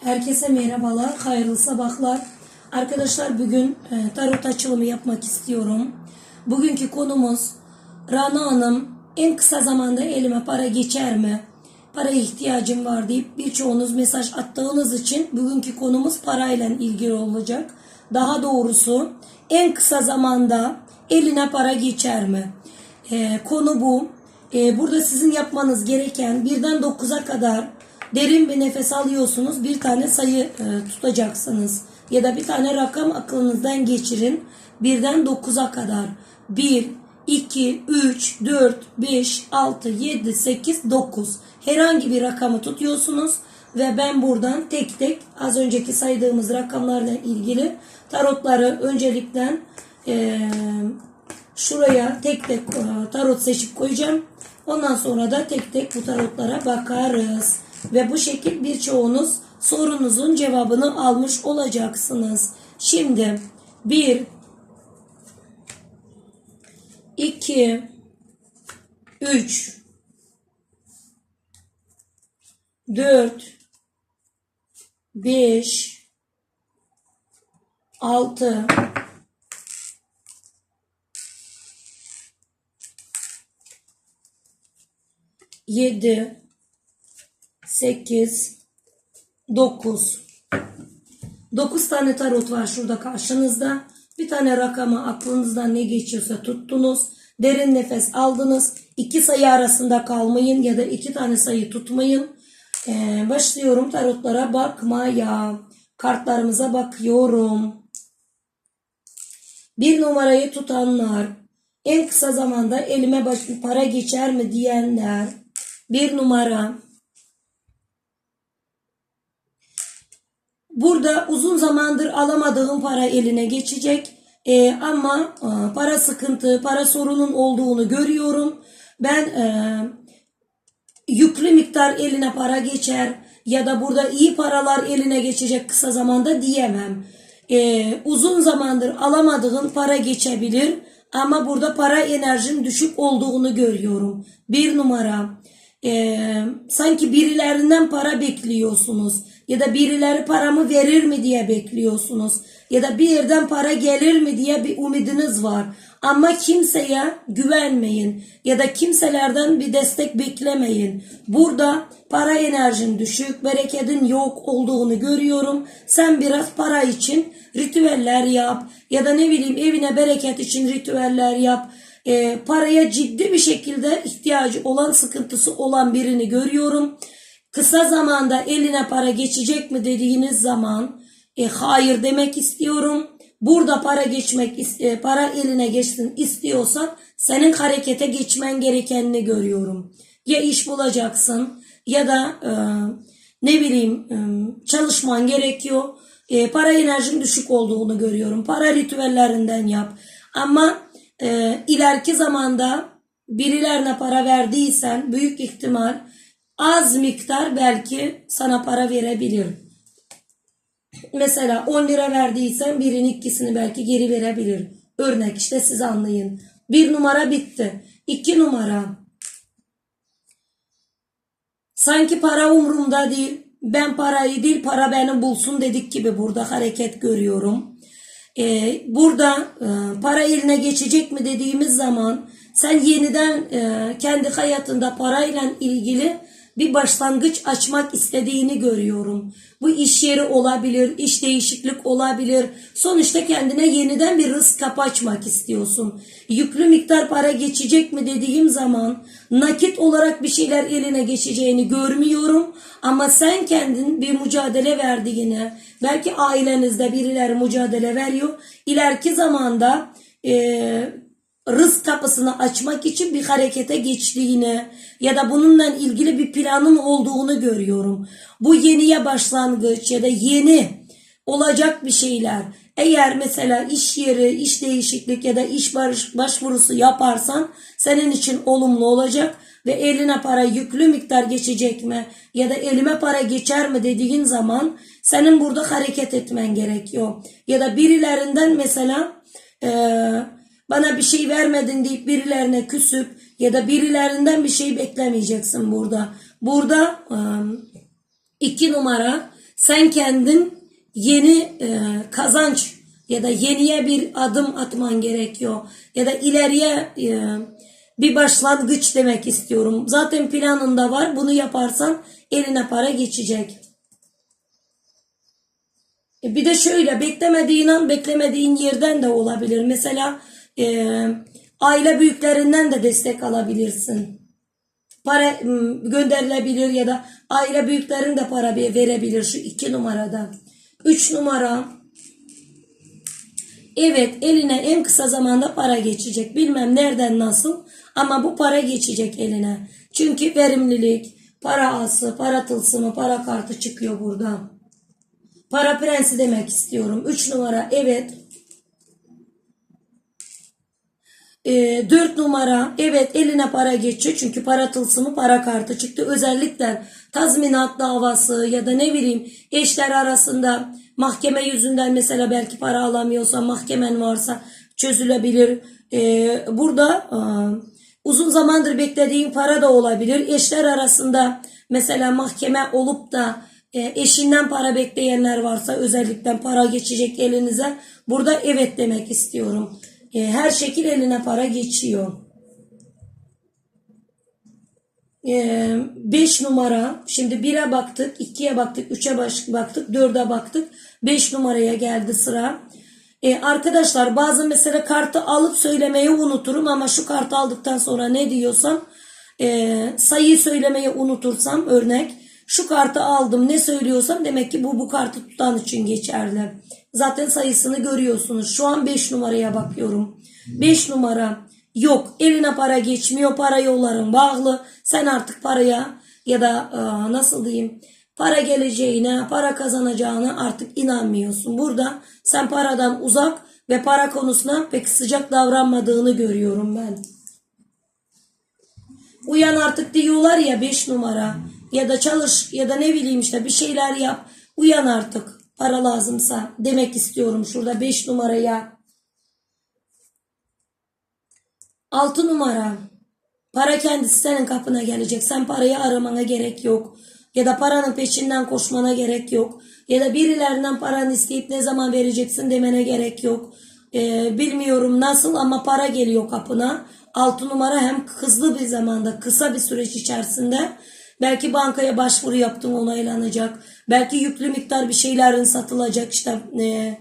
Herkese merhabalar, hayırlı sabahlar. Arkadaşlar bugün e, tarot açılımı yapmak istiyorum. Bugünkü konumuz Rana Hanım en kısa zamanda elime para geçer mi? Paraya ihtiyacım var deyip birçoğunuz mesaj attığınız için bugünkü konumuz parayla ilgili olacak. Daha doğrusu en kısa zamanda eline para geçer mi? E, konu bu. E, burada sizin yapmanız gereken birden 9'a kadar derin bir nefes alıyorsunuz. Bir tane sayı e, tutacaksınız. Ya da bir tane rakam aklınızdan geçirin. Birden 9'a kadar. 1, 2, 3, 4, 5, 6, 7, 8, 9. Herhangi bir rakamı tutuyorsunuz. Ve ben buradan tek tek az önceki saydığımız rakamlarla ilgili tarotları öncelikle e, şuraya tek tek e, tarot seçip koyacağım. Ondan sonra da tek tek bu tarotlara bakarız. Ve bu şekil birçoğunuz sorunuzun cevabını almış olacaksınız. Şimdi 1 2 3 4 5 6 7 8 9 9 tane tarot var şurada karşınızda. Bir tane rakamı aklınızdan ne geçiyorsa tuttunuz. Derin nefes aldınız. İki sayı arasında kalmayın ya da iki tane sayı tutmayın. Ee, başlıyorum tarotlara bakmaya. Kartlarımıza bakıyorum. Bir numarayı tutanlar, en kısa zamanda elime para geçer mi diyenler, bir numara. Burada uzun zamandır alamadığım para eline geçecek. Ee, ama e, para sıkıntı, para sorunun olduğunu görüyorum. Ben e, yüklü miktar eline para geçer ya da burada iyi paralar eline geçecek kısa zamanda diyemem. Ee, uzun zamandır alamadığın para geçebilir ama burada para enerjin düşük olduğunu görüyorum. Bir numara. Ee, sanki birilerinden para bekliyorsunuz ya da birileri paramı verir mi diye bekliyorsunuz ya da bir yerden para gelir mi diye bir umudunuz var. Ama kimseye güvenmeyin ya da kimselerden bir destek beklemeyin. Burada para enerjin düşük, bereketin yok olduğunu görüyorum. Sen biraz para için ritüeller yap ya da ne bileyim evine bereket için ritüeller yap. E, paraya ciddi bir şekilde ihtiyacı olan, sıkıntısı olan birini görüyorum. Kısa zamanda eline para geçecek mi dediğiniz zaman e, hayır demek istiyorum. Burada para geçmek, para eline geçsin istiyorsan senin harekete geçmen gerekenini görüyorum. Ya iş bulacaksın ya da e, ne bileyim e, çalışman gerekiyor. E, para enerjin düşük olduğunu görüyorum. Para ritüellerinden yap. Ama e, ileriki zamanda birilerine para verdiysen büyük ihtimal az miktar belki sana para verebilir. Mesela 10 lira verdiysen birinin ikisini belki geri verebilir. Örnek işte siz anlayın. Bir numara bitti. İki numara. Sanki para umurumda değil. Ben parayı değil para beni bulsun dedik gibi burada hareket görüyorum. Ee, burada e, para eline geçecek mi dediğimiz zaman sen yeniden e, kendi hayatında parayla ilgili bir başlangıç açmak istediğini görüyorum. Bu iş yeri olabilir, iş değişiklik olabilir. Sonuçta kendine yeniden bir rızk kapı açmak istiyorsun. Yüklü miktar para geçecek mi dediğim zaman nakit olarak bir şeyler eline geçeceğini görmüyorum. Ama sen kendin bir mücadele verdiğini, belki ailenizde birileri mücadele veriyor. İleriki zamanda e, rızk kapısını açmak için bir harekete geçtiğini ya da bununla ilgili bir planın olduğunu görüyorum. Bu yeniye başlangıç ya da yeni olacak bir şeyler. Eğer mesela iş yeri, iş değişiklik ya da iş başvurusu yaparsan senin için olumlu olacak ve eline para yüklü miktar geçecek mi ya da elime para geçer mi dediğin zaman senin burada hareket etmen gerekiyor. Ya da birilerinden mesela eee bana bir şey vermedin deyip birilerine küsüp ya da birilerinden bir şey beklemeyeceksin burada. Burada iki numara Sen kendin yeni kazanç ya da yeniye bir adım atman gerekiyor. Ya da ileriye bir başlangıç demek istiyorum. Zaten planında var. Bunu yaparsan eline para geçecek. E, Bir de şöyle beklemediğin an beklemediğin yerden de olabilir. Mesela e, aile büyüklerinden de destek alabilirsin. Para gönderilebilir ya da aile büyüklerin de para verebilir şu iki numarada. Üç numara evet eline en kısa zamanda para geçecek. Bilmem nereden nasıl ama bu para geçecek eline. Çünkü verimlilik, para ası, para tılsımı, para kartı çıkıyor burada. Para prensi demek istiyorum. 3 numara evet. E, 4 numara evet eline para geçiyor. Çünkü para tılsımı para kartı çıktı. Özellikle tazminat davası ya da ne bileyim eşler arasında mahkeme yüzünden mesela belki para alamıyorsa mahkemen varsa çözülebilir. E, burada e, uzun zamandır beklediğin para da olabilir. Eşler arasında mesela mahkeme olup da e, eşinden para bekleyenler varsa özellikle para geçecek elinize. Burada evet demek istiyorum. E, her şekil eline para geçiyor. 5 numara şimdi 1'e baktık 2'ye baktık 3'e baş- baktık 4'e baktık 5 numaraya geldi sıra. E, arkadaşlar bazı mesela kartı alıp söylemeyi unuturum ama şu kartı aldıktan sonra ne diyorsam e, sayıyı söylemeyi unutursam örnek şu kartı aldım ne söylüyorsam demek ki bu bu kartı tutan için geçerli. Zaten sayısını görüyorsunuz. Şu an 5 numaraya bakıyorum. 5 numara yok eline para geçmiyor para yolların bağlı. Sen artık paraya ya da e, nasıl diyeyim para geleceğine, para kazanacağına artık inanmıyorsun. Burada sen paradan uzak ve para konusuna pek sıcak davranmadığını görüyorum ben. Uyan artık diyorlar ya 5 numara ya da çalış ya da ne bileyim işte bir şeyler yap. Uyan artık para lazımsa demek istiyorum şurada 5 numaraya. 6 numara. Para kendisi senin kapına gelecek. Sen parayı aramana gerek yok. Ya da paranın peşinden koşmana gerek yok. Ya da birilerinden paranı isteyip ne zaman vereceksin demene gerek yok. Ee, bilmiyorum nasıl ama para geliyor kapına. 6 numara hem hızlı bir zamanda kısa bir süreç içerisinde belki bankaya başvuru yaptın onaylanacak. Belki yüklü miktar bir şeylerin satılacak işte e,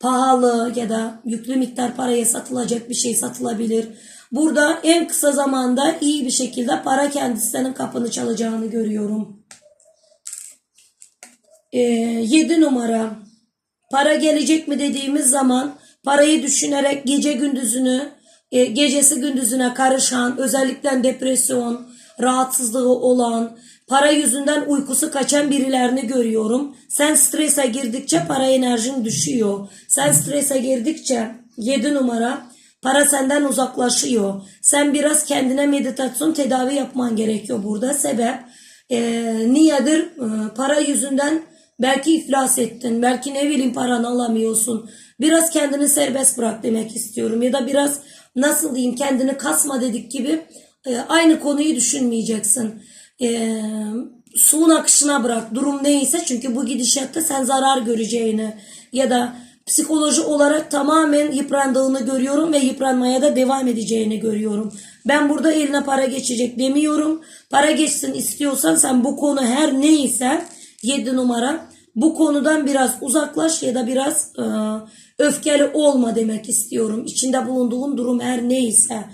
pahalı ya da yüklü miktar paraya satılacak bir şey satılabilir. Burada en kısa zamanda iyi bir şekilde para kendisi senin kapını çalacağını görüyorum. 7 numara para gelecek mi dediğimiz zaman parayı düşünerek gece gündüzünü e, gecesi gündüzüne karışan özellikle depresyon rahatsızlığı olan para yüzünden uykusu kaçan birilerini görüyorum. Sen strese girdikçe para enerjin düşüyor. Sen strese girdikçe 7 numara para senden uzaklaşıyor. Sen biraz kendine meditasyon tedavi yapman gerekiyor burada. Sebep e, niyedir? E, para yüzünden belki iflas ettin. Belki ne bileyim paranı alamıyorsun. Biraz kendini serbest bırak demek istiyorum. Ya da biraz nasıl diyeyim kendini kasma dedik gibi e, aynı konuyu düşünmeyeceksin. E, suyun akışına bırak. Durum neyse çünkü bu gidişatta sen zarar göreceğini ya da psikoloji olarak tamamen yıprandığını görüyorum ve yıpranmaya da devam edeceğini görüyorum. Ben burada eline para geçecek demiyorum. Para geçsin istiyorsan sen bu konu her neyse 7 numara bu konudan biraz uzaklaş ya da biraz e, öfkeli olma demek istiyorum. İçinde bulunduğun durum her neyse.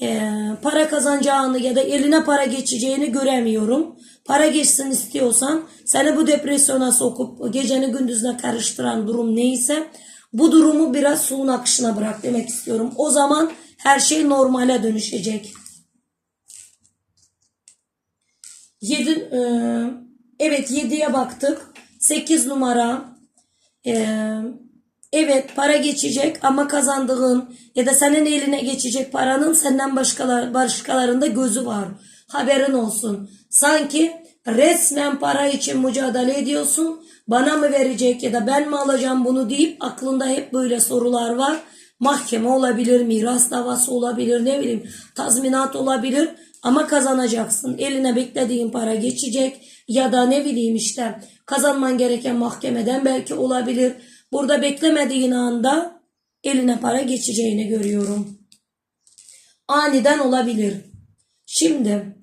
E, para kazanacağını ya da eline para geçeceğini göremiyorum. Para geçsin istiyorsan seni bu depresyona sokup geceni gündüzüne karıştıran durum neyse bu durumu biraz suyun akışına bırak demek istiyorum. O zaman her şey normale dönüşecek. 7 e, evet 7'ye baktık. 8 numara e, evet para geçecek ama kazandığın ya da senin eline geçecek paranın senden başkalar, başkalarında gözü var. Haberin olsun. Sanki resmen para için mücadele ediyorsun. Bana mı verecek ya da ben mi alacağım bunu deyip aklında hep böyle sorular var. Mahkeme olabilir, miras davası olabilir, ne bileyim tazminat olabilir. Ama kazanacaksın. Eline beklediğin para geçecek ya da ne bileyim işte kazanman gereken mahkemeden belki olabilir. Burada beklemediğin anda eline para geçeceğini görüyorum. Aniden olabilir. Şimdi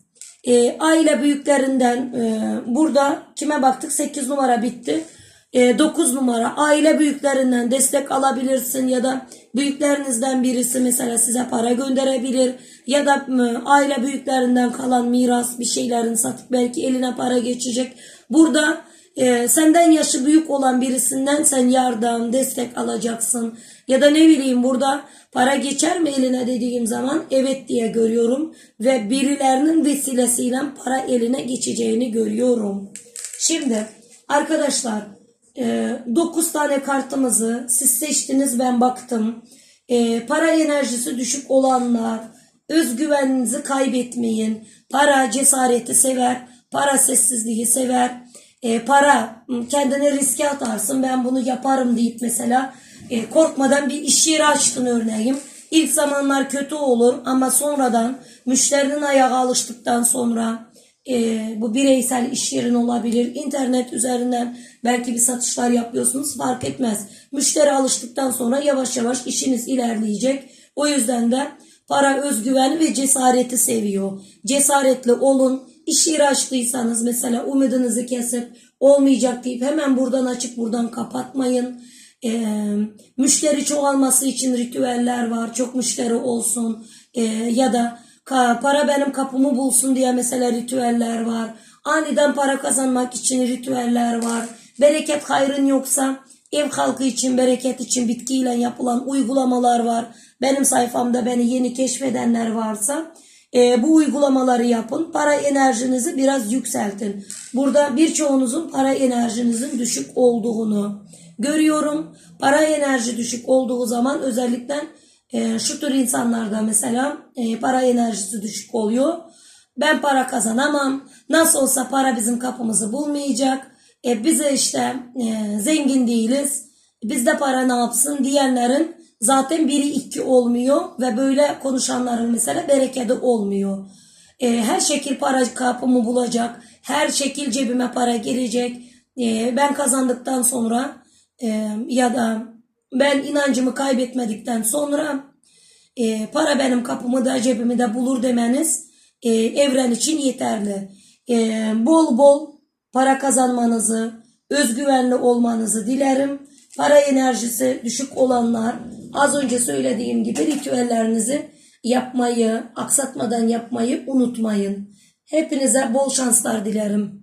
e, aile büyüklerinden e, burada kime baktık 8 numara bitti. E, 9 numara aile büyüklerinden destek alabilirsin ya da büyüklerinizden birisi mesela size para gönderebilir ya da e, aile büyüklerinden kalan miras bir şeylerin satıp belki eline para geçecek. Burada e, senden yaşı büyük olan birisinden sen yardım, destek alacaksın. Ya da ne bileyim burada para geçer mi eline dediğim zaman evet diye görüyorum. Ve birilerinin vesilesiyle para eline geçeceğini görüyorum. Şimdi arkadaşlar 9 tane kartımızı siz seçtiniz ben baktım. E, para enerjisi düşük olanlar özgüveninizi kaybetmeyin. Para cesareti sever. Para sessizliği sever. E, para m, kendini riske atarsın ben bunu yaparım deyip mesela e, korkmadan bir iş yeri açtın örneğin. İlk zamanlar kötü olur ama sonradan müşterinin ayağa alıştıktan sonra e, bu bireysel iş yerin olabilir. internet üzerinden belki bir satışlar yapıyorsunuz fark etmez. Müşteri alıştıktan sonra yavaş yavaş işiniz ilerleyecek. O yüzden de para özgüveni ve cesareti seviyor. Cesaretli olun. İş yeri açtıysanız mesela umudunuzu kesip olmayacak deyip hemen buradan açıp buradan kapatmayın. E, müşteri çoğalması için ritüeller var. Çok müşteri olsun E, ya da para benim kapımı bulsun diye mesela ritüeller var. Aniden para kazanmak için ritüeller var. Bereket hayrın yoksa ev halkı için bereket için bitkiyle yapılan uygulamalar var. Benim sayfamda beni yeni keşfedenler varsa e, bu uygulamaları yapın. Para enerjinizi biraz yükseltin. Burada birçoğunuzun para enerjinizin düşük olduğunu görüyorum. Para enerji düşük olduğu zaman özellikle e, şu tür insanlarda mesela e, para enerjisi düşük oluyor. Ben para kazanamam. Nasıl olsa para bizim kapımızı bulmayacak. E, bize işte e, zengin değiliz. Bizde para ne yapsın diyenlerin zaten biri iki olmuyor ve böyle konuşanların mesela bereketi olmuyor. E, her şekil para kapımı bulacak. Her şekil cebime para girecek. E, ben kazandıktan sonra e, ya da ben inancımı kaybetmedikten sonra e, para benim kapımı da cebimi de bulur demeniz e, evren için yeterli. E, bol bol para kazanmanızı, özgüvenli olmanızı dilerim. Para enerjisi düşük olanlar az önce söylediğim gibi ritüellerinizi yapmayı, aksatmadan yapmayı unutmayın. Hepinize bol şanslar dilerim.